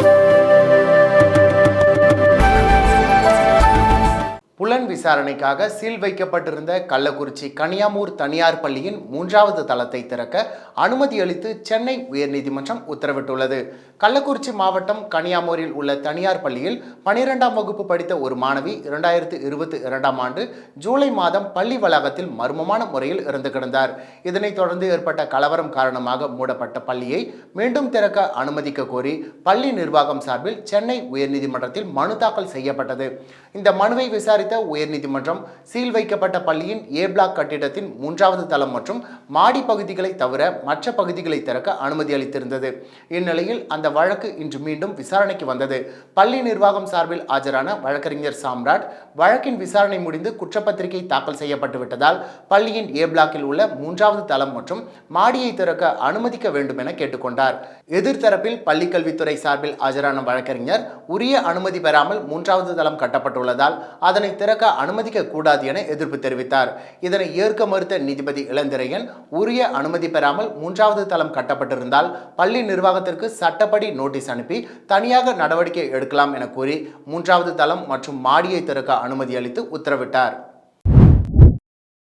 Thank you. விசாரணைக்காக seal வைக்கப்பட்டிருந்த கள்ளக்குறிச்சி கனியாமூர் தனியார் பள்ளியின் மூன்றாவது தளத்தை திறக்க அனுமதி அளித்து சென்னை உயர்நீதிமன்றம் உத்தரவிட்டுள்ளது. கள்ளக்குறிச்சி மாவட்டம் கனியாமூரில் உள்ள தனியார் பள்ளியில் பனிரெண்டாம் வகுப்பு படித்த ஒரு மாணவி இரண்டாயிரத்து இருபத்தி இரண்டாம் ஆண்டு ஜூலை மாதம் பள்ளி வளாகத்தில் மர்மமான முறையில் இறந்து கிடந்தார். இதனைத் தொடர்ந்து ஏற்பட்ட கலவரம் காரணமாக மூடப்பட்ட பள்ளியை மீண்டும் திறக்க அனுமதிக்க கோரி பள்ளி நிர்வாகம் சார்பில் சென்னை உயர்நீதிமன்றத்தில் மனு தாக்கல் செய்யப்பட்டது. இந்த மனுவை விசாரித்த உயர் உயர்நீதிமன்றம் சீல் வைக்கப்பட்ட பள்ளியின் ஏ பிளாக் கட்டிடத்தின் மூன்றாவது தளம் மற்றும் மாடி பகுதிகளை தவிர மற்ற பகுதிகளை திறக்க அனுமதி அளித்திருந்தது. இந்நிலையில் அந்த வழக்கு இன்று மீண்டும் விசாரணைக்கு வந்தது. பள்ளி நிர்வாகம் சார்பில் ஆஜரான வழக்கறிஞர் சாம்ராட் வழக்கின் விசாரணை முடிந்து குற்றப்பத்திரிகை தாக்கல் செய்யப்பட்டுவிட்டதால் பள்ளியின் ஏ பிளாக்கில் உள்ள மூன்றாவது தளம் மற்றும் மாடியை திறக்க அனுமதிக்க வேண்டும் என கேட்டுக்கொண்டார். எதிர்த்தரப்பில் பள்ளிக்கல்வித்துறை சார்பில் ஆஜரான வழக்கறிஞர் உரிய அனுமதி பெறாமல் மூன்றாவது தளம் கட்டப்பட்டுள்ளதால் அதனை திறக்க அனுமதிக்க கூடாது என எதிர்ப்பு தெரிவித்தார். இதனை ஏற்க மறுத்த நீதிபதி இளந்திரையன் உரிய அனுமதி பெறாமல் மூன்றாவது தளம் கட்டப்பட்டிருந்தால் பள்ளி நிர்வாகத்திற்கு சட்டப்படி நோட்டீஸ் அனுப்பி தனியாக நடவடிக்கை எடுக்கலாம் என கூறி மூன்றாவது தளம் மற்றும் மாடியை திறக்க அனுமதி அளித்து உத்தரவிட்டார்.